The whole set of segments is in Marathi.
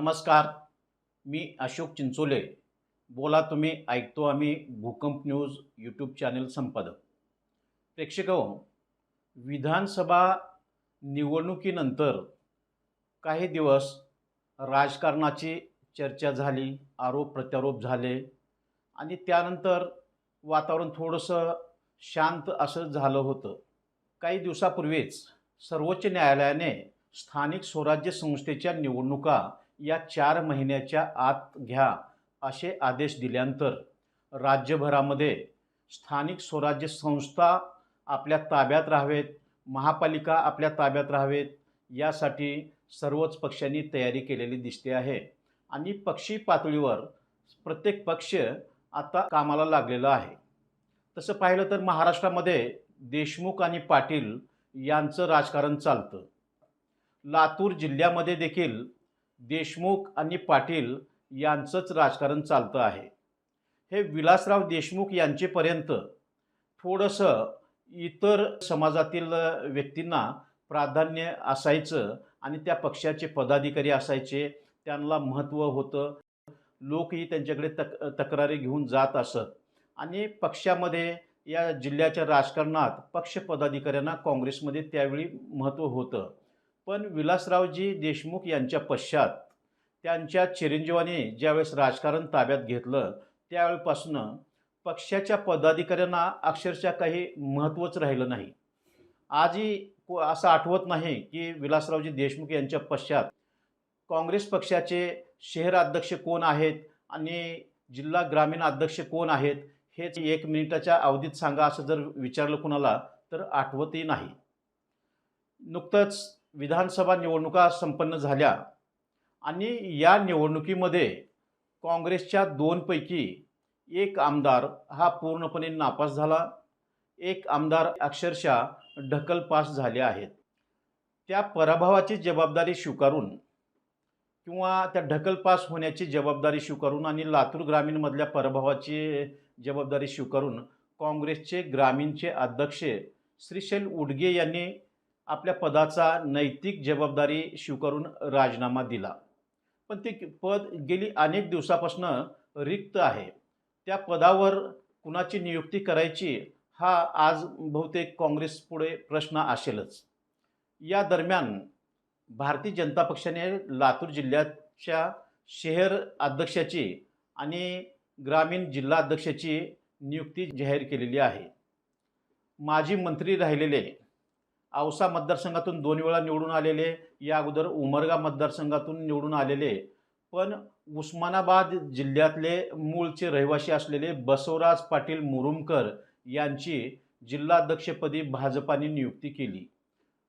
नमस्कार मी अशोक चिंचोले. बोला तुम्ही ऐकतो आम्ही भूकंप न्यूज यूट्यूब चॅनल संपादक. प्रेक्षक हो, विधानसभा निवडणुकीनंतर काही दिवस राजकारणाची चर्चा झाली आरोप प्रत्यारोप झाले आणि त्यानंतर वातावरण थोडंसं शांत असं झालं होतं. काही दिवसापूर्वीच सर्वोच्च न्यायालयाने स्थानिक स्वराज्य संस्थेच्या निवडणुका या चार महिन्याच्या आत घ्या असे आदेश दिल्यानंतर राज्यभरामध्ये स्थानिक स्वराज्य संस्था आपल्या ताब्यात राहावेत महापालिका आपल्या ताब्यात राहावेत यासाठी सर्वच पक्षांनी तयारी केलेली दिसते आहे. आणि पक्षी पातळीवर प्रत्येक पक्ष आता कामाला लागलेला आहे. तसं पाहिलं तर महाराष्ट्रामध्ये देशमुख आणि पाटील यांचं राजकारण चालतं. लातूर जिल्ह्यामध्ये देखील देशमुख आणि पाटील यांचंच राजकारण चालतं आहे. हे विलासराव देशमुख यांचेपर्यंत थोडंसं इतर समाजातील व्यक्तींना प्राधान्य असायचं आणि त्या पक्षाचे पदाधिकारी असायचे त्यांना महत्त्व होतं. लोकही त्यांच्याकडे तक तक्रारी घेऊन जात असत. आणि पक्षामध्ये या जिल्ह्याच्या राजकारणात पक्ष पदाधिकाऱ्यांना काँग्रेसमध्ये त्यावेळी महत्त्व होतं. पण विलासरावजी देशमुख यांच्या पश्चात त्यांच्या चिरंजीवाने ज्यावेळेस राजकारण ताब्यात घेतलं त्यावेळेपासून पक्षाच्या पदाधिकाऱ्यांना अक्षरशः काही महत्त्वच राहिलं नाही. आजही को असं आठवत नाही की विलासरावजी देशमुख यांच्या पश्चात काँग्रेस पक्षाचे शहर अध्यक्ष कोण आहेत आणि जिल्हा ग्रामीण अध्यक्ष कोण आहेत हेच एक मिनिटाच्या अवधीत सांगा असं जर विचारलं कुणाला तर आठवतही नाही. नुकतंच विधानसभा निवडणुका संपन्न झाल्या आणि या निवडणुकीमध्ये काँग्रेसच्या दोनपैकी एक आमदार हा पूर्णपणे नापास झाला. एक आमदार अक्षरशः ढकलपास झाले आहेत. त्या पराभवाची जबाबदारी स्वीकारून किंवा त्या ढकलपास होण्याची जबाबदारी स्वीकारून आणि लातूर ग्रामीणमधल्या पराभवाची जबाबदारी स्वीकारून काँग्रेसचे ग्रामीणचे अध्यक्ष श्रीशैल उडगे यांनी आपल्या पदाचा नैतिक जबाबदारी स्वीकारून राजीनामा दिला. पण ते पद गेली अनेक दिवसापासून रिक्त आहे. त्या पदावर कुणाची नियुक्ती करायची हा आज बहुतेक काँग्रेस पुढे प्रश्न असेलच. या दरम्यान भारतीय जनता पक्षाने लातूर जिल्ह्याच्या शहर अध्यक्षाची आणि ग्रामीण जिल्हा अध्यक्षाची नियुक्ती जाहीर केलेली आहे. माजी मंत्री राहिलेले औसा मतदारसंघातून दोन वेळा निवडून आलेले या अगोदर उमरगा मतदारसंघातून निवडून आलेले. पण उस्मानाबाद जिल्ह्यातले मूळचे रहिवासी असलेले बसवराज पाटील मुरुमकर यांची जिल्हाध्यक्षपदी भाजपाने नियुक्ती केली.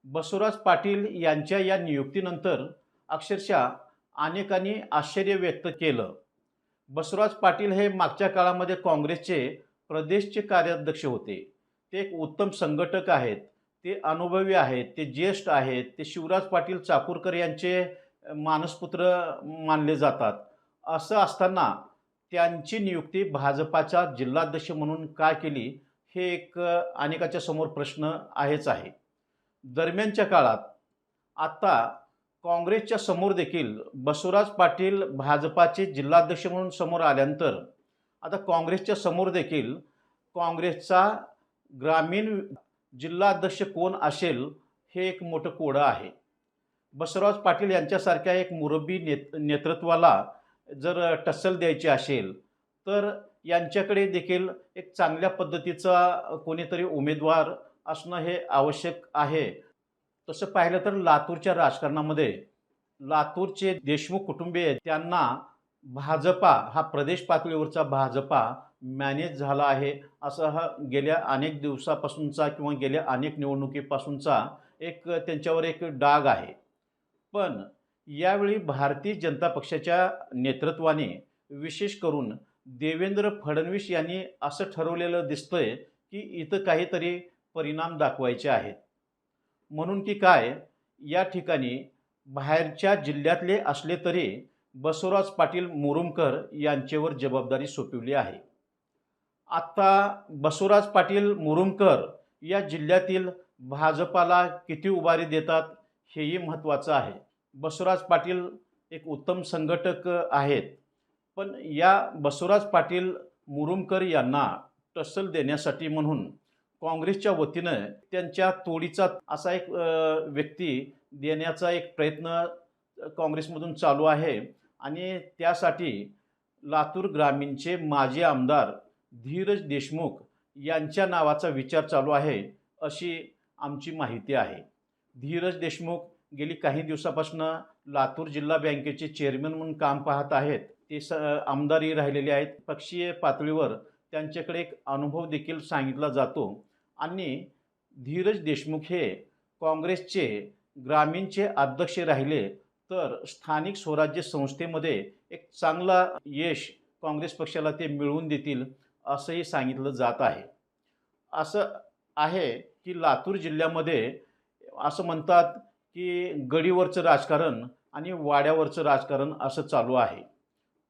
बसवराज पाटील यांच्या या नियुक्तीनंतर अक्षरशः अनेकांनी आश्चर्य व्यक्त केलं. बसवराज पाटील हे मागच्या काळामध्ये काँग्रेसचे प्रदेशचे कार्याध्यक्ष होते. ते एक उत्तम संघटक आहेत. ते अनुभवी आहेत ते ज्येष्ठ आहेत ते शिवराज पाटील चाकूरकर यांचे मानसपुत्र मानले जातात. असं असताना त्यांची नियुक्ती भाजपाचा जिल्हाध्यक्ष म्हणून का केली हे एक अनेकाच्या समोर प्रश्न आहेच आहे. दरम्यानच्या काळात आत्ता काँग्रेसच्या समोर देखील बसवराज पाटील भाजपाचे जिल्हाध्यक्ष म्हणून समोर आल्यानंतर आता काँग्रेसच्या समोर देखील काँग्रेसचा ग्रामीण जिल्हाध्यक्ष कोण असेल हे एक मोठं कोडं आहे. बसवराज पाटील यांच्यासारख्या एक मुरब्बी नेत नेतृत्वाला जर टस्सल द्यायची असेल तर यांच्याकडे देखील एक चांगल्या पद्धतीचा कोणीतरी उमेदवार असणं हे आवश्यक आहे. तसं पाहिलं तर लातूरच्या राजकारणामध्ये लातूरचे देशमुख कुटुंबीय त्यांना भाजपा हा प्रदेश पातळीवरचा भाजपा मॅनेज झाला आहे असा हा गेल्या अनेक दिवसापासूनचा किंवा गेल्या अनेक निवडणुकीपासूनचा एक त्यांच्यावर एक डाग आहे. पण यावेळी भारतीय जनता पक्षाच्या नेतृत्वाने विशेष करून देवेंद्र फडणवीस यांनी असं ठरवलेलं दिसतंय की इथं काहीतरी परिणाम दाखवायचे आहेत. म्हणून की काय या ठिकाणी बाहेरच्या जिल्ह्यातले असले तरी बसवराज पाटील मुरुमकर यांचेवर जबाबदारी सोपवली आहे. आत्ता बसवराज पाटील मुरुमकर या जिल्ह्यातील भाजपाला किती उभारी देतात हेही महत्त्वाचं आहे. बसवराज पाटील एक उत्तम संघटक आहेत. पण या बसवराज पाटील मुरुमकर यांना टसल देण्यासाठी म्हणून काँग्रेसच्या वतीनं त्यांच्या तोडीचा असा एक व्यक्ती देण्याचा एक प्रयत्न काँग्रेसमधून चालू आहे. आणि त्यासाठी लातूर ग्रामीणचे माजी आमदार धीरज देशमुख यांच्या नावाचा विचार चालू आहे अशी आमची माहिती आहे. धीरज देशमुख गेली काही दिवसापासून लातूर जिल्हा बँकेचे चेअरमन म्हणून काम पाहत आहेत. ते स आमदारही राहिलेले आहेत. पक्षीय पातळीवर त्यांच्याकडे एक अनुभव देखील सांगितला जातो. आणि धीरज देशमुख हे काँग्रेसचे ग्रामीणचे अध्यक्ष राहिले तर स्थानिक स्वराज्य संस्थेमध्ये एक चांगला यश काँग्रेस पक्षाला ते मिळवून देतील. असंही सांगितलं जात आहे. असं आहे की लातूर जिल्ह्यामध्ये असं म्हणतात की गडीवरचं राजकारण आणि वाड्यावरचं राजकारण असं चालू आहे.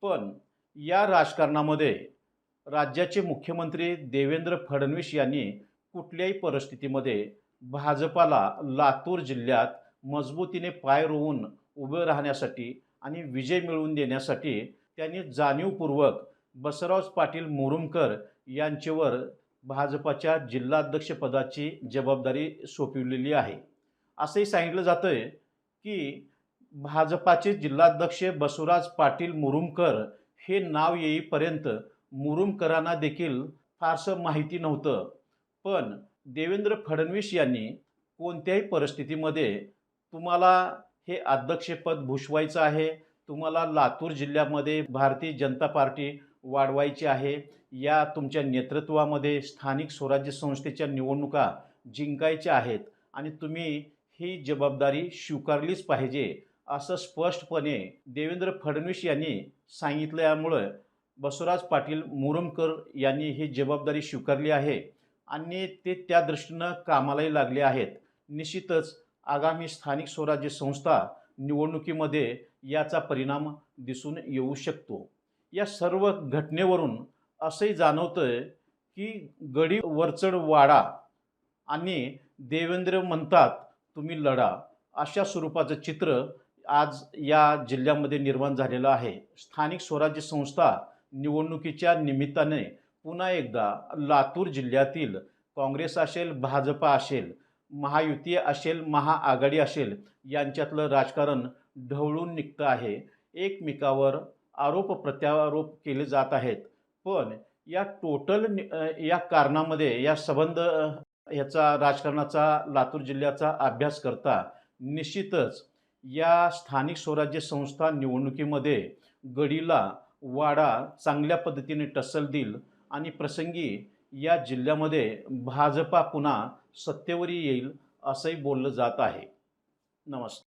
पण या राजकारणामध्ये राज्याचे मुख्यमंत्री देवेंद्र फडणवीस यांनी कुठल्याही परिस्थितीमध्ये भाजपाला लातूर जिल्ह्यात मजबूतीने पाय रोवून उभे राहण्यासाठी आणि विजय मिळवून देण्यासाठी त्यांनी जाणीवपूर्वक बसवराज पाटील मुरुमकर यांच्यावर भाजपाच्या जिल्हाध्यक्षपदाची जबाबदारी सोपविलेली आहे. असंही सांगितलं जातं आहे की भाजपाचे जिल्हाध्यक्ष बसवराज पाटील मुरुमकर हे नाव येईपर्यंत मुरुमकरांना देखील फारसं माहिती नव्हतं. पण देवेंद्र फडणवीस यांनी कोणत्याही परिस्थितीमध्ये तुम्हाला हे अध्यक्षपद भूषवायचं आहे तुम्हाला लातूर जिल्ह्यामध्ये भारतीय जनता पार्टी वाढवायची आहे. या तुमच्या नेतृत्वामध्ये स्थानिक स्वराज्य संस्थेच्या निवडणुका जिंकायच्या आहेत आणि तुम्ही ही जबाबदारी स्वीकारलीच पाहिजे असं स्पष्टपणे देवेंद्र फडणवीस यांनी सांगितल्यामुळं बसवराज पाटील मुरुमकर यांनी ही जबाबदारी स्वीकारली आहे आणि ते त्या दृष्टीनं कामालाही लागले आहेत. निश्चितच आगामी स्थानिक स्वराज्य संस्था निवडणुकीमध्ये याचा परिणाम दिसून येऊ शकतो. या सर्व घटनेवरून असंही जाणवतं आहे की गडी वरचढ वाडा आणि देवेंद्र म्हणतात तुम्ही लढा. अशा स्वरूपाचं चित्र आज या जिल्ह्यामध्ये निर्माण झालेलं आहे. स्थानिक स्वराज्य संस्था निवडणुकीच्या निमित्ताने पुन्हा एकदा लातूर जिल्ह्यातील काँग्रेस असेल भाजपा असेल महायुती असेल महाआघाडी असेल यांच्यातलं राजकारण ढवळून निघतं आहे. एकमेकावर आरोप प्रत्यारोप केले जात आहेत. पण या टोटल नि- या कारणामध्ये या संबंध याचा ह्याचा राजकारणाचा लातूर जिल्ह्याचा अभ्यास करता निश्चितच या स्थानिक स्वराज्य संस्था निवडणुकीमध्ये गडीला वाडा चांगल्या पद्धतीने टसल देईल आणि प्रसंगी या जिल्ह्यामध्ये भाजपा पुन्हा सत्तेवर येईल असंही बोललं जात आहे. नमस्कार.